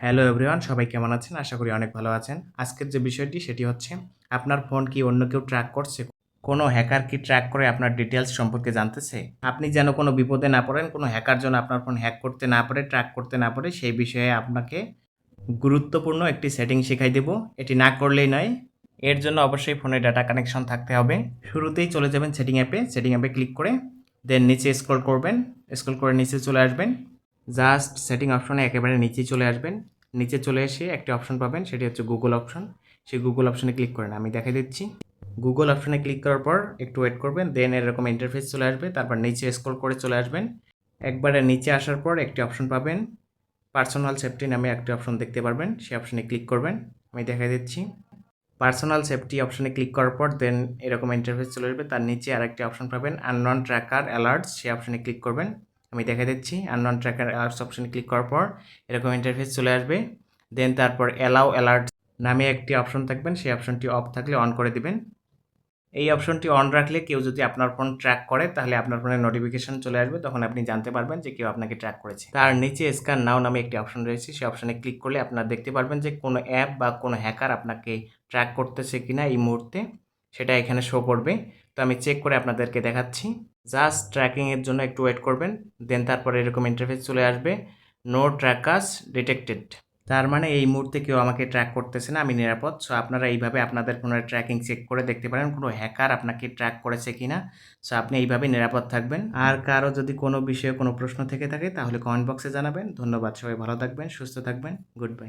Hello everyone সবাই কেমন আছেন? আশা করি অনেক ভালো আছেন। আজকের যে বিষয়টি, সেটি হচ্ছে আপনার ফোন কি অন্য কেউ ট্র্যাক করছে? কোনো হ্যাকার কি ট্র্যাক করে আপনার ডিটেলস সম্পর্কে জানতেছে? আপনি যেন কোনো বিপদে না পড়েন, কোনো হ্যাকার যেন আপনার ফোন হ্যাক করতে না পারে ট্র্যাক করতে না পারে, সেই বিষয়ে আপনাকে গুরুত্বপূর্ণ একটি সেটিং শেখাই দেব। এটি না করলেই নয়, এর জন্য অবশ্যই ফোনে ডাটা কানেকশন থাকতে হবে। শুরুতেই চলে যাবেন সেটিং অ্যাপে সেটিং অ্যাপে ক্লিক করে দেন নিচে স্ক্রল করবেন। স্ক্রল করে নিচে চলে আসবেন। জাস্ট সেটিং অপশনে একেবারে নিচে চলে আসবেন। নিচে চলে এসে একটি অপশন পাবেন, সেটি হচ্ছে গুগল অপশন সেই গুগল অপশনে ক্লিক করেন। আমি দেখাই দিচ্ছি। গুগল অপশনে ক্লিক করার পর একটু ওয়েট করবেন দেন এরকম ইন্টারফেস চলে আসবে। তারপর নিচে স্ক্রল করে চলে আসবেন। একবারে নিচে আসার পর একটি অপশন পাবেন পার্সোনাল সেফটি নামে একটি অপশন দেখতে পারবেন। সেই অপশনে ক্লিক করবেন। আমি দেখাই দিচ্ছি। পার্সোনাল সেফটি অপশনে ক্লিক করার পর দেন এরকম ইন্টারফেস চলে আসবে। তার নিচে আরেকটি অপশন পাবেন আননন ট্র্যাকার অ্যালার্টস সেই অপশনে ক্লিক করবেন। আমি দেখা দিচ্ছি আননন ট্র্যাকার অ্যালার্টস অপশনে ক্লিক করার পর এরকম ইন্টারফেস চলে আসবে। দেন তারপর অ্যালাউ অ্যালার্ট নামে একটি অপশন থাকবেন, সেই অপশনটি অফ থাকলে অন করে দিবেন। এই অপশনটি অন রাখলে কেউ যদি আপনার ফোন ট্র্যাক করে, তাহলে আপনার ফোনে নোটিফিকেশন চলে আসবে, তখন আপনি জানতে পারবেন যে কেউ আপনাকে ট্র্যাক করেছে। তার নিচে স্ক্যান নাও নামে একটি অপশন রয়েছে, সেই অপশনে ক্লিক করলে আপনারা দেখতে পারবেন যে কোনো অ্যাপ বা কোনো হ্যাকার আপনাকে ট্র্যাক করতেছে কিনা এই মুহূর্তে। সেটা এখানে শো করবে। তো আমি চেক করে আপনাদেরকে দেখাচ্ছি। জাস্ট ট্র্যাকিংয়ের জন্য একটু ওয়েট করবেন দেন তারপরে এরকম ইন্টারফেস চলে আসবে নো ট্র্যাকার্স ডিটেক্টেড তার মানে এই মুহূর্তে কেউ আমাকে ট্র্যাক করতেছে না, আমি নিরাপদ। সো আপনারা এইভাবে আপনাদের কোনো ট্র্যাকিং চেক করে দেখতে পারেন, কোনো হ্যাকার আপনাকে ট্র্যাক করেছে কি না সো আপনি এইভাবে নিরাপদ থাকবেন। আর কারও যদি কোনো বিষয়ে কোনো প্রশ্ন থেকে থাকে, তাহলে কমেন্ট বক্সে জানাবেন। ধন্যবাদ, সবাই ভালো থাকবেন, সুস্থ থাকবেন গুড বাই